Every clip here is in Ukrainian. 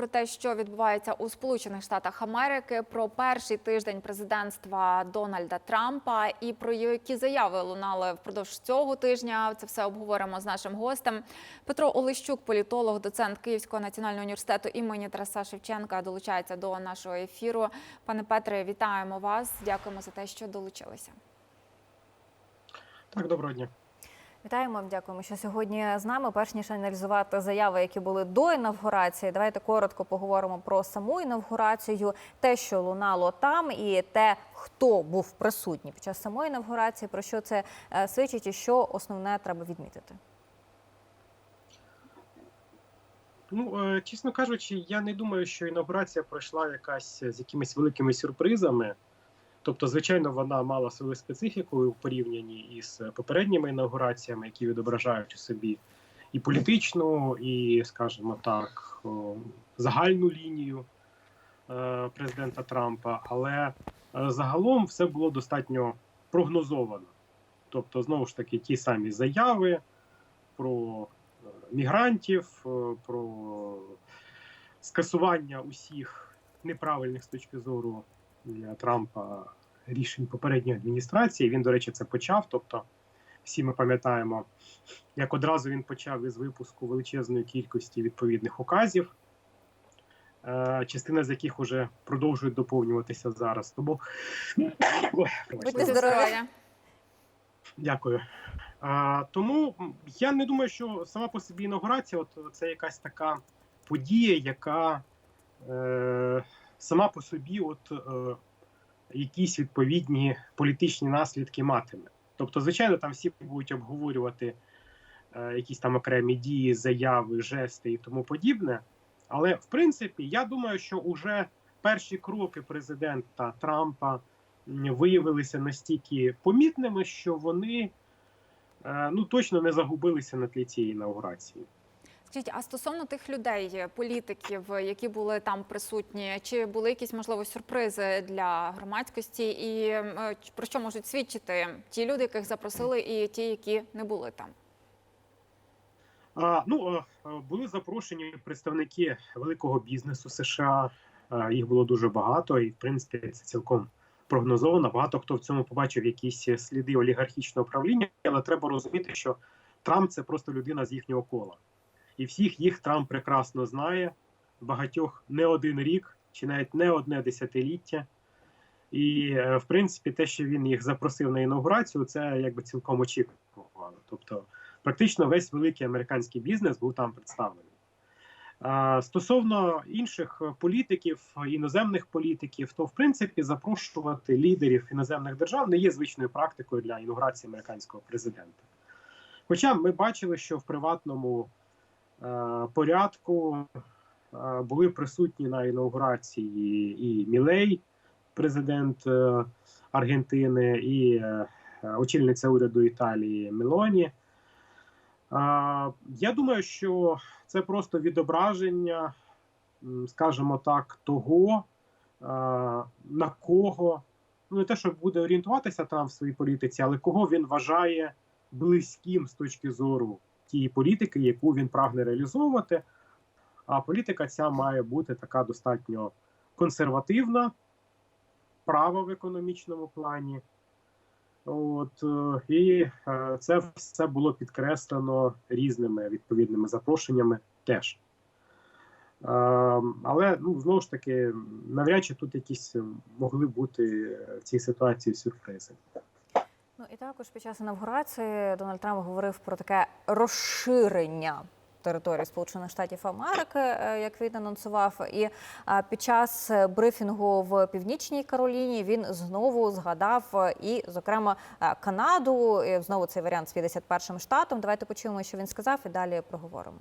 про те, що відбувається у Сполучених Штатах Америки, про перший тиждень президентства Дональда Трампа і про які заяви лунали впродовж цього тижня. Це все обговоримо з нашим гостем. Петро Олещук, політолог, доцент Київського національного університету імені Тараса Шевченка, долучається до нашого ефіру. Пане Петре, вітаємо вас. Дякуємо за те, що долучилися. Так, доброго дня. Вітаємо, дякуємо, що сьогодні з нами. Перш ніж аналізувати заяви, які були до інавгурації, давайте коротко поговоримо про саму інавгурацію, те, що лунало там, і те, хто був присутній під час самої інавгурації, про що це е, свідчить, і що основне треба відмітити. Ну, е, чесно кажучи, я не думаю, що інаугурація пройшла якась з якимись великими сюрпризами. Тобто, звичайно, вона мала свою специфіку у порівнянні із попередніми інаугураціями, які відображають у собі і політичну, і, скажімо так, загальну лінію е, президента Трампа. Але е, загалом все було достатньо прогнозовано. Тобто, знову ж таки, ті самі заяви про е, мігрантів, е, про скасування усіх неправильних з точки зору е, Трампа рішень попередньої адміністрації. Він, до речі, це почав. Тобто, всі ми пам'ятаємо, як одразу він почав із випуску величезної кількості відповідних указів, е, частина з яких вже продовжують доповнюватися зараз. Тому. Будьте здорові. Дякую. А, тому я не думаю, що сама по собі інаугурація, от це якась така подія, яка е, сама по собі, от е, якісь відповідні політичні наслідки матиме. Тобто, звичайно, там всі будуть обговорювати е, якісь там окремі дії, заяви, жести і тому подібне. Але в принципі, я думаю, що уже перші кроки президента Трампа виявилися настільки помітними, що вони е, ну точно не загубилися на тлі цієї інаугурації. Скажіть, а стосовно тих людей, політиків, які були там присутні, чи були якісь можливо сюрпризи для громадськості, і е, про що можуть свідчити ті люди, яких запросили, і ті, які не були там? А, ну е, е, були запрошені представники великого бізнесу США. Е, Їх було дуже багато, і в принципі це цілком прогнозовано. Багато хто в цьому побачив якісь сліди олігархічного правління, але треба розуміти, що Трамп це просто людина з їхнього кола, і всіх їх Трамп прекрасно знає. Багатьох не один рік, чи навіть не одне десятиліття. І е, в принципі, те, що він їх запросив на інаугурацію, це якби цілком очікувано. Тобто, практично весь великий американський бізнес був там представлений. Стосовно інших політиків, іноземних політиків, то в принципі запрошувати лідерів іноземних держав не є звичною практикою для інаугурації американського президента. Хоча ми бачили, що в приватному порядку е, були присутні на інаугурації і Мілей, президент е, Аргентини, і е, очільниця уряду Італії Мелоні. Я думаю, що це просто відображення, скажімо так, того, на кого, ну не те, що буде орієнтуватися там в своїй політиці, але кого він вважає близьким з точки зору тієї політики, яку він прагне реалізовувати. А політика ця має бути така достатньо консервативна, права в економічному плані. От е, і е, це все було підкреслено різними відповідними запрошеннями теж. Е, Але ну знову ж таки, навряд чи тут якісь могли бути в цій ситуації сюрпризи. Ну і також під час інавгурації Дональд Трамп говорив про таке розширення території Сполучених Штатів Америки, е, як він анонсував. І під час брифінгу в Північній Кароліні він знову згадав е, і, зокрема, е, Канаду. І знову цей варіант з 51-м штатом. Давайте почуємо, що він сказав, і далі проговоримо.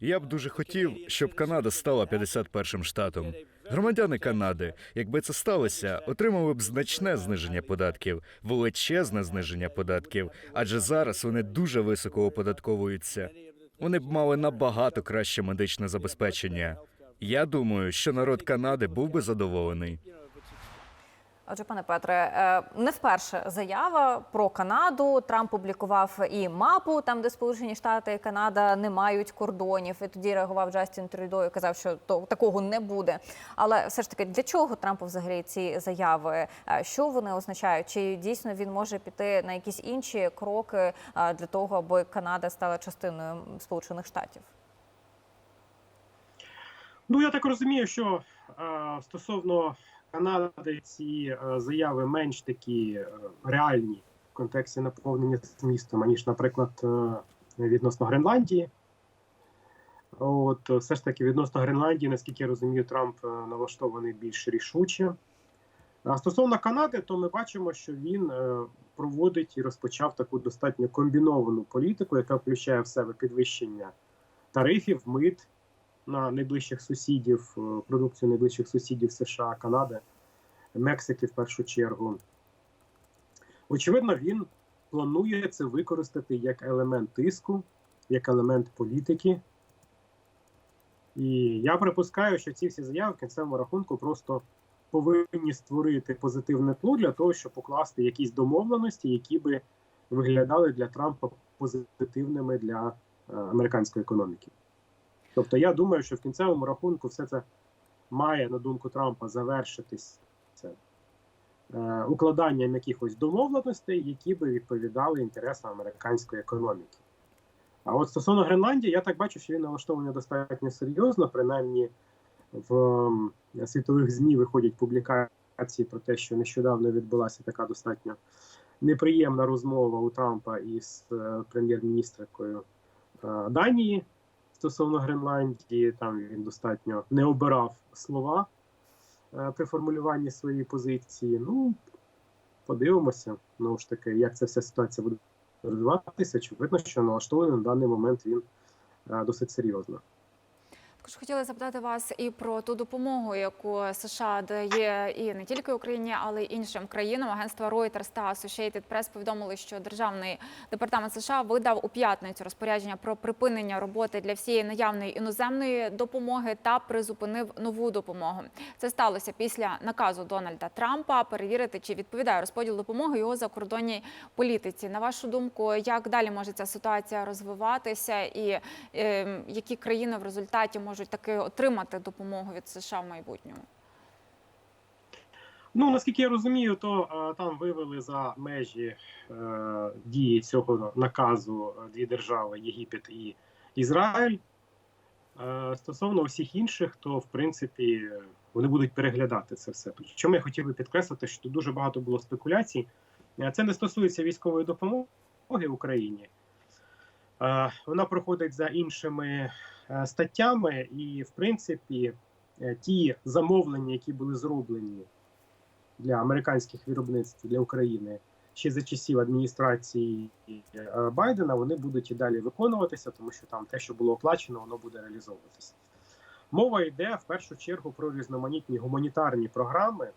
Я б дуже хотів, щоб Канада стала 51-м штатом. Громадяни Канади, якби це сталося, отримали б значне зниження податків, величезне зниження податків, адже зараз вони дуже високо оподатковуються. Вони б мали набагато краще медичне забезпечення. Я думаю, що народ Канади був би задоволений. Отже, пане Петре, е, не вперше заява про Канаду. Трамп публікував і мапу, там де Сполучені Штати і Канада не мають кордонів. І тоді реагував Джастін Трюдо і казав, що то такого не буде. Але все ж таки, для чого Трампу взагалі ці заяви? Е, Що вони означають? Чи дійсно він може піти на якісь інші кроки е, для того, аби Канада стала частиною Сполучених Штатів? Ну я так розумію, що стосовно Канади ці е, заяви менш такі е, реальні в контексті наповнення змістом, аніж, наприклад, е, відносно Гренландії. От все ж таки відносно Гренландії, наскільки я розумію, Трамп налаштований більш рішуче. А стосовно Канади, то ми бачимо, що він проводить і розпочав таку достатньо комбіновану політику, яка включає в себе підвищення тарифів, мит на найближчих сусідів, е, продукцію найближчих сусідів США, Канади, Мексики в першу чергу. Очевидно, він планує це використати як елемент тиску, як елемент політики. І я припускаю, що ці всі заяви в кінцевому рахунку просто повинні створити позитивне тло для того, щоб покласти якісь домовленості, які би виглядали для Трампа позитивними для е, американської економіки. Тобто, я думаю, що в кінцевому рахунку все це має, на думку Трампа, завершитись це е, укладанням якихось домовленостей, які би відповідали інтересам американської економіки. А от стосовно Гренландії, я так бачу, що він налаштований достатньо серйозно, принаймні в м, світових ЗМІ виходять публікації про те, що нещодавно відбулася така достатньо неприємна розмова у Трампа із е, прем'єр-міністрикою е, Данії стосовно Гренландії. Там він достатньо не обирав слова е, при формулюванні своєї позиції. Ну, подивимося, знову ж таки, як ця вся ситуація буде розвиватися. Очевидно, що налаштований на даний момент він е, досить серйозно. Також хотіла запитати вас і про ту допомогу, яку США дає і не тільки Україні, але й іншим країнам. Агентства Reuters та Associated Press повідомили, що державний департамент США видав у п'ятницю розпорядження про припинення роботи для всієї наявної іноземної допомоги та призупинив нову допомогу. Це сталося після наказу Дональда Трампа перевірити, чи відповідає розподіл допомоги його закордонній політиці. На вашу думку, як далі може ця ситуація розвиватися, і е, які країни в результаті можуть таки отримати допомогу від США в майбутньому? Ну наскільки я розумію, то е, там вивели за межі е, дії цього наказу е, дві держави Єгипет і Ізраїль. Е, стосовно усіх інших, то в принципі вони будуть переглядати це все. Чому я хотів би підкреслити, що дуже багато було спекуляцій. Це не стосується військової допомоги Україні. Е, Вона проходить за іншими е, статтями, і в принципі е, ті замовлення, які були зроблені для американських виробництв для України ще за часів адміністрації Байдена, вони будуть і далі виконуватися, тому що там те, що було оплачено, воно буде реалізовуватися. Мова йде в першу чергу про різноманітні гуманітарні програми.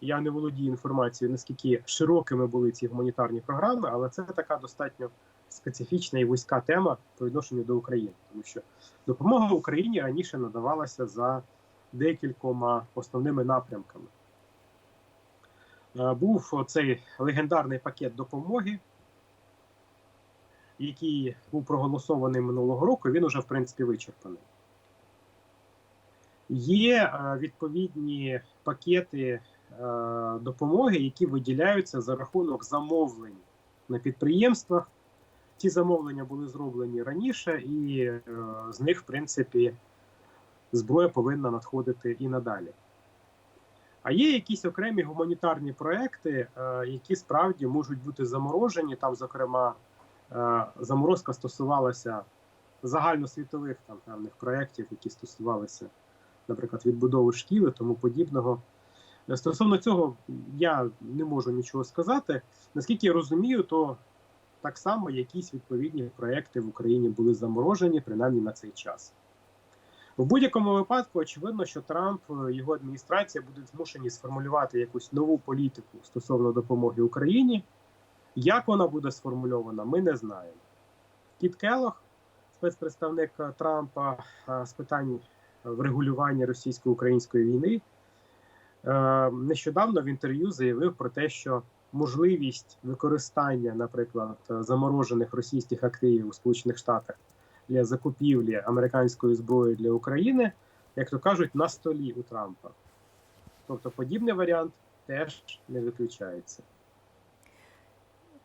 Я не володію інформацією, наскільки широкими були ці гуманітарні програми, але це така достатньо специфічна і вузька тема по відношенню до України, тому що допомога Україні раніше надавалася за декількома основними напрямками. Е, Був цей легендарний пакет допомоги, який був проголосований минулого року. Він уже в принципі вичерпаний. Є е, відповідні пакети е, допомоги, які виділяються за рахунок замовлень на підприємствах. Ці замовлення були зроблені раніше, і е, з них, в принципі, зброя повинна надходити і надалі. А є якісь окремі гуманітарні проекти, е, які справді можуть бути заморожені. Там, зокрема, е, заморозка стосувалася загальносвітових там певних проєктів, які стосувалися, наприклад, відбудови шкіл і тому подібного. Стосовно цього я не можу нічого сказати. Наскільки я розумію, то так само якісь відповідні проекти в Україні були заморожені, принаймні на цей час. В будь-якому випадку, очевидно, що Трамп і його адміністрація будуть змушені сформулювати якусь нову політику стосовно допомоги Україні. Як вона буде сформульована, ми не знаємо. Кіт Келох, спецпредставник Трампа е, з питань врегулювання російсько-української війни, е, нещодавно в інтерв'ю заявив про те, що можливість використання, наприклад, заморожених російських активів у Сполучених Штатах для закупівлі американської зброї для України, як то кажуть, на столі у Трампа. Тобто подібний варіант теж не виключається.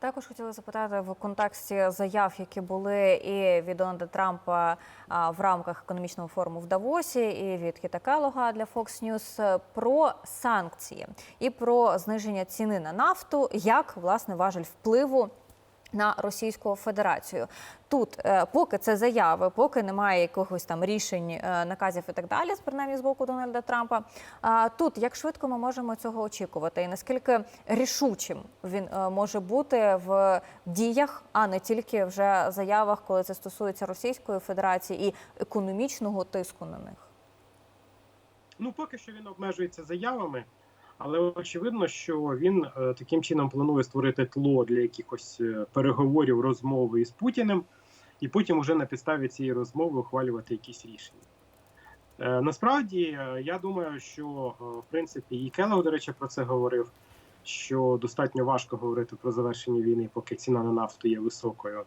Також хотіла запитати в контексті заяв, які були і від Дональда Трампа в рамках економічного форуму в Давосі, і від Кіта Келога для Fox News про санкції і про зниження ціни на нафту як власне важель впливу. На Російську Федерацію тут, е, поки це заяви, поки немає якогось там рішень, е, наказів і так далі, принаймні з боку Дональда Трампа. А тут як швидко ми можемо цього очікувати, і наскільки рішучим він е, може бути в діях, а не тільки вже заявах, коли це стосується Російської Федерації і економічного тиску на них. Ну, поки що він обмежується заявами, але очевидно, що він е, таким чином планує створити тло для якихось е, переговорів, розмови із Путіним, і потім уже на підставі цієї розмови ухвалювати якісь рішення. Е, насправді, я думаю, що в принципі і Келлог, до речі, про це говорив. Що достатньо важко говорити про завершення війни, поки ціна на нафту є високою.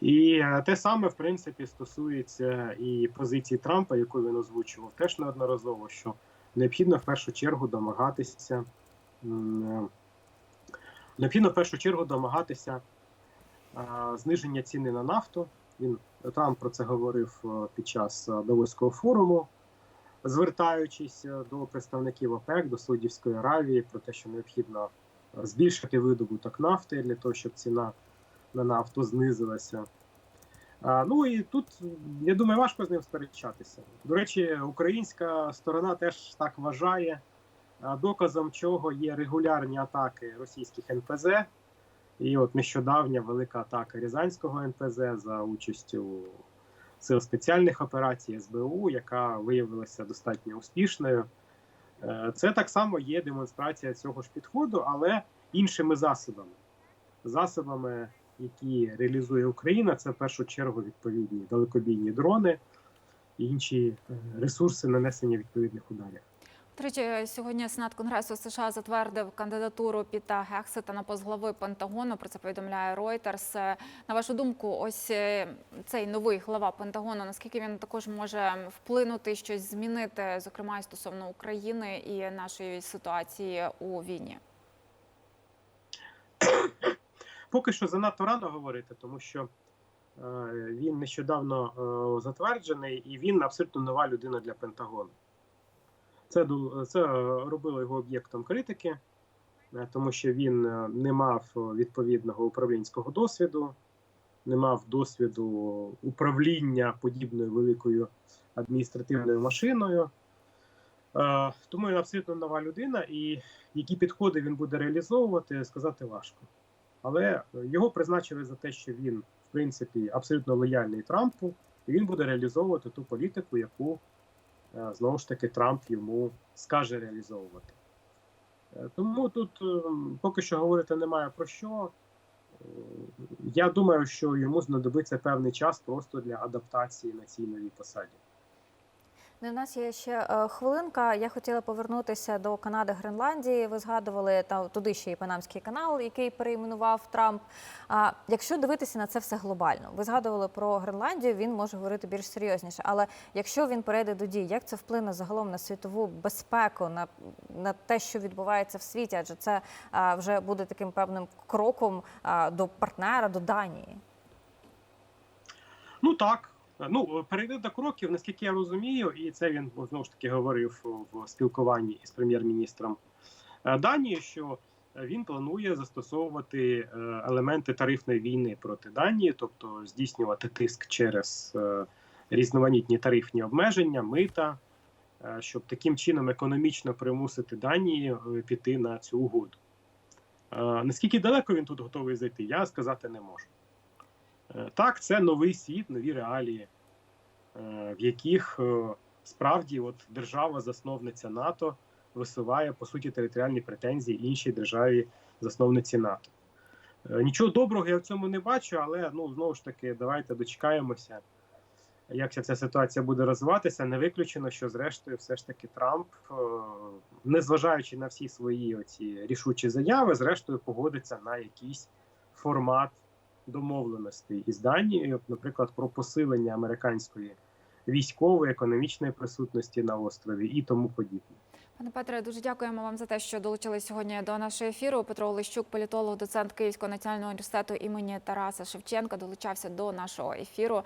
І те саме, в принципі, стосується і позиції Трампа, яку він озвучував теж неодноразово, що необхідно в першу чергу домагатися е, необхідно в першу чергу домагатися е, зниження ціни на нафту. Він Трамп про це говорив е, під час Давоського форуму, звертаючись до представників ОПЕК, до Саудівської Аравії, про те, що необхідно збільшити видобуток нафти для того, щоб ціна на нафту знизилася. Ну і тут я думаю, важко з ним сперечатися. До речі, українська сторона теж так вважає, доказом чого є регулярні атаки російських НПЗ. І от нещодавня велика атака Рязанського НПЗ за участю сил спеціальних операцій СБУ, яка виявилася достатньо успішною. Е, Це так само є демонстрація цього ж підходу, але іншими засобами. Засобами які реалізує Україна, це в першу чергу відповідні далекобійні дрони і інші е, ресурси нанесення відповідних ударів. До сьогодні Сенат Конгресу США затвердив кандидатуру Піта Гексета на пост глави Пентагону. Про це повідомляє Reuters. Е, На вашу думку, ось е, цей новий глава Пентагону, наскільки він також може вплинути щось змінити, зокрема стосовно України і нашої ситуації у війні? Поки що занадто рано говорити, тому що е, він нещодавно е, затверджений і він абсолютно нова людина для Пентагону. Це, це робило його об'єктом критики, е, тому що він не мав відповідного управлінського досвіду, не мав досвіду управління подібною великою адміністративною машиною. Тому він абсолютно нова людина, і які підходи він буде реалізовувати, сказати важко. Але його призначили за те, що він, в принципі, абсолютно лояльний Трампу, і він буде реалізовувати ту політику, яку е, знову ж таки Трамп йому скаже реалізовувати. Е, Тому тут е, поки що говорити немає про що. Е, Я думаю, що йому знадобиться певний час просто для адаптації на цій новій посаді. Ну, У нас є ще е, хвилинка. Я хотіла повернутися до Канади Гренландії. Ви згадували та туди ще і Панамський канал, який перейменував Трамп. А якщо дивитися на це все глобально, ви згадували про Гренландію, він може говорити більш серйозніше. Але якщо він перейде до дій, як це вплине загалом на світову безпеку, на, на те, що відбувається в світі? Адже це а, вже буде таким певним кроком а, до партнера, до Данії. Ну так. Ну, перейде до кроків, наскільки я розумію, і це він знову ж таки говорив в спілкуванні із прем'єр-міністром е, Данії, що він планує застосовувати е, елементи тарифної війни проти Данії, тобто здійснювати тиск через е, різноманітні тарифні обмеження, мита, щоб таким чином економічно примусити Данії піти на цю угоду. Наскільки далеко він тут готовий зайти, я сказати не можу. Е, Так, це новий світ, нові реалії, е, в яких е, справді от держава, засновниця НАТО, висуває по суті територіальні претензії іншій державі, засновниці НАТО. Нічого доброго я в цьому не бачу, але ну знову ж таки, давайте дочекаємося, як ця ситуація буде розвиватися, не виключено, що зрештою, все ж таки, Трамп, незважаючи на всі свої оці рішучі заяви, зрештою погодиться на якийсь формат домовленостей із Данією, наприклад, про посилення американської військової економічної присутності на острові і тому подібне. Пане Петре, дуже дякуємо вам за те, що долучились сьогодні до нашого ефіру. Петро Олещук, політолог, доцент Київського національного університету імені Тараса Шевченка, долучався до нашого ефіру.